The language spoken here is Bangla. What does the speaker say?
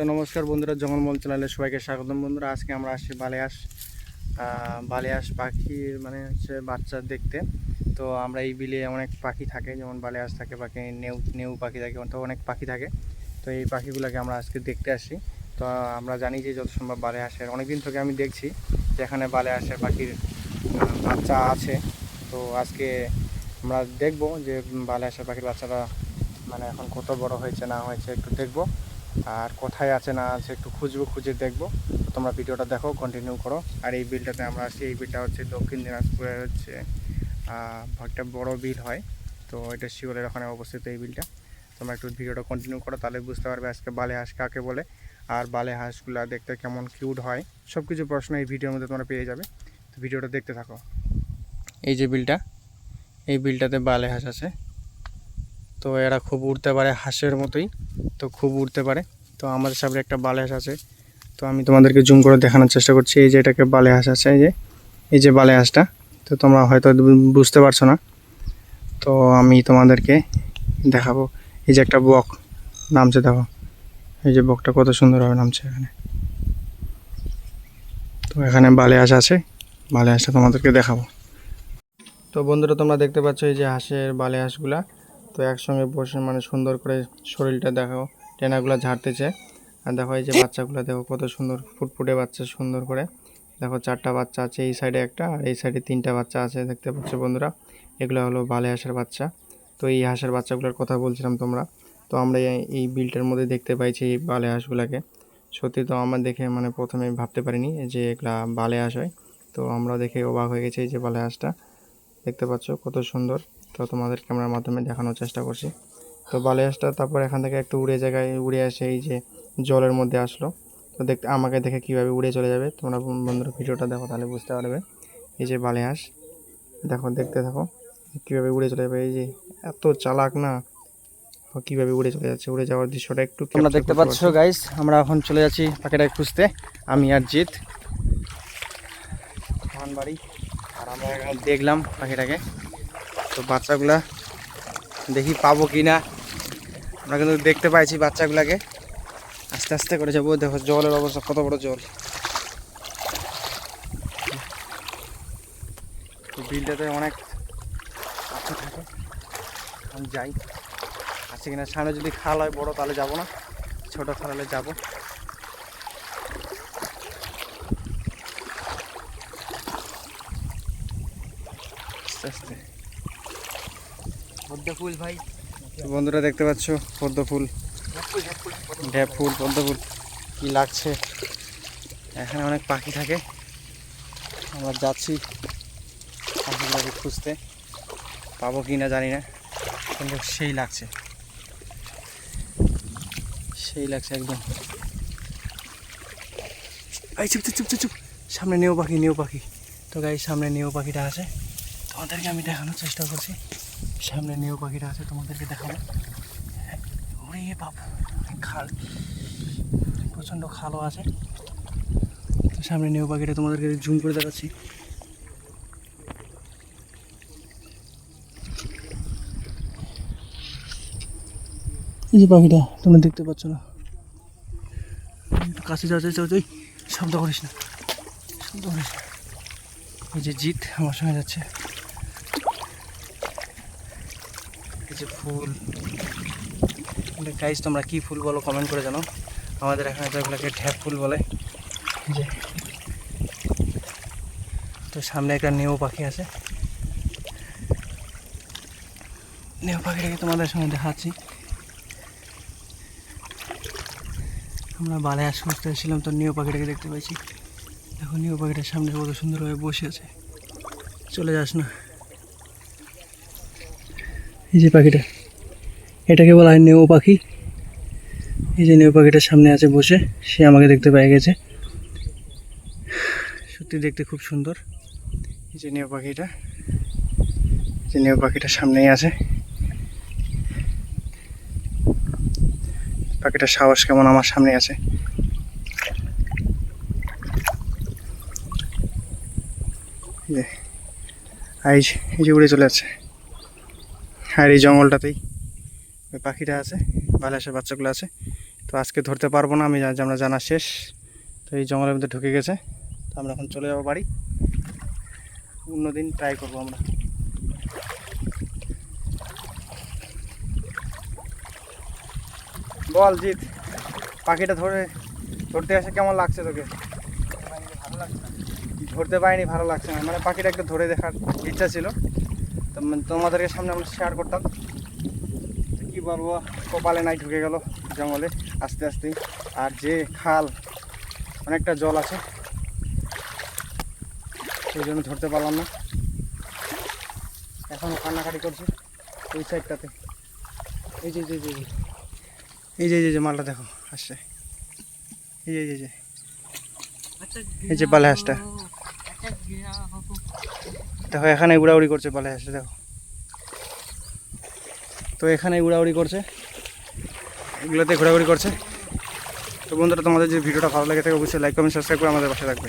তো নমস্কার বন্ধুরা জঙ্গলমল চ্যানেলে সবাইকে স্বাগতম বন্ধুরা। আজকে আমরা আসছি বালিয়াস বালিয়াস পাখির মানে হচ্ছে বাচ্চা দেখতে। তো আমরা এই বিলে অনেক পাখি থাকে, যেমন বালিয়াস থাকে, পাখি নেউ নেউ পাখি থাকে তো অনেক পাখি থাকে। তো এই পাখিগুলোকে আমরা আজকে দেখতে আসি তো আমরা জানি যে যত সম্ভব বালিয়াসের অনেকদিন থেকে আমি দেখছি যে এখানে বালিয়াসের পাখির বাচ্চা আছে। তো আজকে আমরা দেখব যে বালিয়াসের পাখির বাচ্চাটা মানে এখন কত বড় হয়েছে, না হয়েছে, একটু দেখব। আর কোথায় আছে না আছে একটু খুঁজবো, খুঁজে দেখব। তোমরা ভিডিওটা দেখো কন্টিনিউ করো। আর এই বিলটাতে আমরা আসছি এই বিলটা হচ্ছে দক্ষিণ দিনাজপুরের হচ্ছে একটা বড় বিল হয়। তো এটা শিওলের ওখানে অবস্থিত এই বিলটা। তোমরা একটু ভিডিওটা কন্টিনিউ করো, তাহলে বুঝতে পারবে আজকে বালে হাঁস কাকে বলে। আর বালে হাঁসগুলা দেখতে কেমন কিউট হয়। সব কিছু প্রশ্ন এই ভিডিওর মধ্যে তোমরা পেয়ে যাবে। তো ভিডিওটা দেখতে থাকো। এই যে বিলটা, এই বিলটাতে বালে হাঁস আছে। তো এরা খুব উড়তে পারে হাঁসের মতোই, তো খুব উড়তে পারে। তো আমাদের সামনে একটা বালে হাঁস আছে, তো আমি তোমাদেরকে জুম করে দেখানোর চেষ্টা করছি। এই যে এটাকে বালে হাঁস আছে, এই যে এই যে বালে হাঁসটা, তো তোমরা হয়তো বুঝতে পারছ না। তো আমি তোমাদেরকে দেখাবো। এই যে একটা বক নামছে, দেখো। এই যে বকটা কত সুন্দরভাবে নামছে এখানে। তো এখানে বালে হাঁস আছে, বালে হাঁসটা তোমাদেরকে দেখাবো। তো বন্ধুরা, তোমরা দেখতে পাচ্ছ এই যে হাঁসের বালে হাঁসগুলা। তো একসঙ্গে বসে মানে সুন্দর করে শরীরটা দেখো, টেনাগুলো ঝাড়তেছে। আর দেখো এই যে বাচ্চাগুলো, দেখো কত সুন্দর ফুটফুটে বাচ্চা, সুন্দর করে। দেখো চারটা বাচ্চা আছে এই সাইডে একটা, আর এই সাইডে তিনটা বাচ্চা আছে, দেখতে পাচ্ছ বন্ধুরা? এগুলো হলো বালে হাঁসের বাচ্চা। তো এই হাঁসের বাচ্চাগুলোর কথা বলছিলাম তোমরা। তো আমরা এই- বিলটার মধ্যে দেখতে পাইছি এই বালে হাঁসগুলোকে। সত্যি তো আমার দেখে মানে প্রথমে ভাবতে পারিনি যে এগুলা বালে হাঁস হয়। তো আমরা দেখে অবাক হয়ে গেছি এই যে বালে হাঁসটা। দেখতে পাচ্ছ কত সুন্দর। তো তোমাদের ক্যামেরার মাধ্যমে দেখানোর চেষ্টা করছি। তো বালিয়াসটা তারপর এখান থেকে একটু উড়ে জায়গায় উড়ে আসে এই যে জলের মধ্যে আসলো। তো দেখতে আমাকে দেখে কীভাবে উড়ে চলে যাবে তোমরা বন- বন্ধুরা ভিডিওটা দেখো তাহলে বুঝতে পারবে। এই যে বালিয়াস দেখো দেখতে থাকো কীভাবে উড়ে চলে যাবে। এই যে এত চালাক না কীভাবে উড়ে চলে যাচ্ছে উড়ে যাওয়ার দৃশ্যটা একটু তোমরা দেখতে পাচ্ছ গাইস আমরা এখন চলে যাচ্ছি পাখিটাকে খুঁজতে আমি আর জিৎ। আমার বাড়ি আর আমরা দেখলাম পাখিটাকে। তো বাচ্চাগুলা দেখি পাবো কি না আমরা কিন্তু দেখতে পাইছি বাচ্চাগুলাকে। আস্তে আস্তে করে যাব। দেখো জলের অবস্থা, কত বড় জল। বিলটাতে অনেক পাখি থাকে। আমি যাই। আছে কিনা? সামনে যদি খাল হয় বড়, তাহলে যাব না। ছোট খাল হলে যাব। আস্তে আস্তে। বন্ধুরা দেখতে পাচ্ছ, পদ্ম ফুল। ঢ্যাপ ফুল, পদ্ম ফুল। কি লাগছে? এখানে অনেক পাখি থাকে। আমরা যাচ্ছি পাখিগুলোকে খুঁজতে। পাবো কি না জানি না, কিন্তু সেই লাগছে। সেই লাগছে একদম। এই, চুপ চুপ চুপ চুপ সামনে নেও পাখি নেও পাখি। তো গাই সামনে নেও পাখিটা আছে। তোমাদেরকে আমি দেখানোর চেষ্টা করছি। সামনে নেও পাখিটা আছে, তোমাদেরকে দেখাবো। ওরে বাপ খাল। প্রচণ্ড খালও আছে। তো সামনে নেও পাখিটা তোমাদেরকে জুম করে দেখাচ্ছি। এই যে পাখিটা, তোমরা দেখতে পাচ্ছ না। কাছে যাচ্ছে ওই শব্দ করিস না, শব্দ করিস না। এই যে জিৎ আমার সঙ্গে যাচ্ছে এই যে ফুল। গাইজ তোমরা কি ফুল বলো কমেন্ট করে জানো আমাদের এখানে তো এগুলোকে ঢ্যাপ ফুল বলে। যে তো সামনে একটা নেও পাখি আছে। নেও পাখিটাকে তোমাদের সঙ্গে দেখাচ্ছি। আমরা বালে আস করতে এসেছিলাম তো নিউ পাখিটাকে দেখতে পাইছি। এখন নিউ পাখিটার সামনে কত সুন্দরভাবে বসে আছে। চলে যাস না। এই যে পাখিটা, এটাকে বলা হয় নেও পাখি। এই যে নেও পাখিটার সামনে আছে বসে, সে আমাকে দেখতে পেয়ে গেছে। সত্যি দেখতে খুব সুন্দর। এই যে নেও পাখিটা যে নেও পাখিটা সামনেই আছে। পাখিটার সাহস কেমন আমার সামনে আছে। এই যে উড়ে চলে যাচ্ছে। আর এই জঙ্গলটাতেই। ওই পাখিটা আছে বালাসের বাচ্চাগুলো আছে। তো আজকে ধরতে পারব না, আমি আমরা জানা শেষ। তো এই জঙ্গলের মধ্যে ঢুকে গেছে। তো আমরা এখন চলে যাব বাড়ি। অন্যদিন ট্রাই করব আমরা। বল জিৎ, পাখিটা ধরে, ধরতে এসে কেমন লাগছে তোকে? ধরতে পারিনি ভালো লাগছে না। মানে পাখিটা একটু ধরে দেখার ইচ্ছা ছিল। তোমাদেরকে সামনে আমরা শেয়ার করতাম। কী বলব কপালে নাই ঢুকে গেল জঙ্গলে আস্তে আস্তে আর যে খাল অনেকটা জল আছে সেই জন্য ধরতে পারলাম না। এখন কান্নাকাটি করছে ওই সাইডটাতে এই যে এই যে, এই যে, এই যে। মালটা দেখো আসছে। এই যে এই যে, এই যে। এই যে বালে হাঁসটা। দেখো, এখানে উড়াউড়ি করছে, পালে আসে দেখো। তো এখানে উড়াউড়ি করছে, এগুলোতে ঘোরাঘুরি করছে। তো বন্ধুরা, তোমাদের যে ভিডিওটা ভালো লাগে থাকে, অবশ্যই লাইক কমেন্ট সাবস্ক্রাইব করে আমাদের পাশে থাকবে।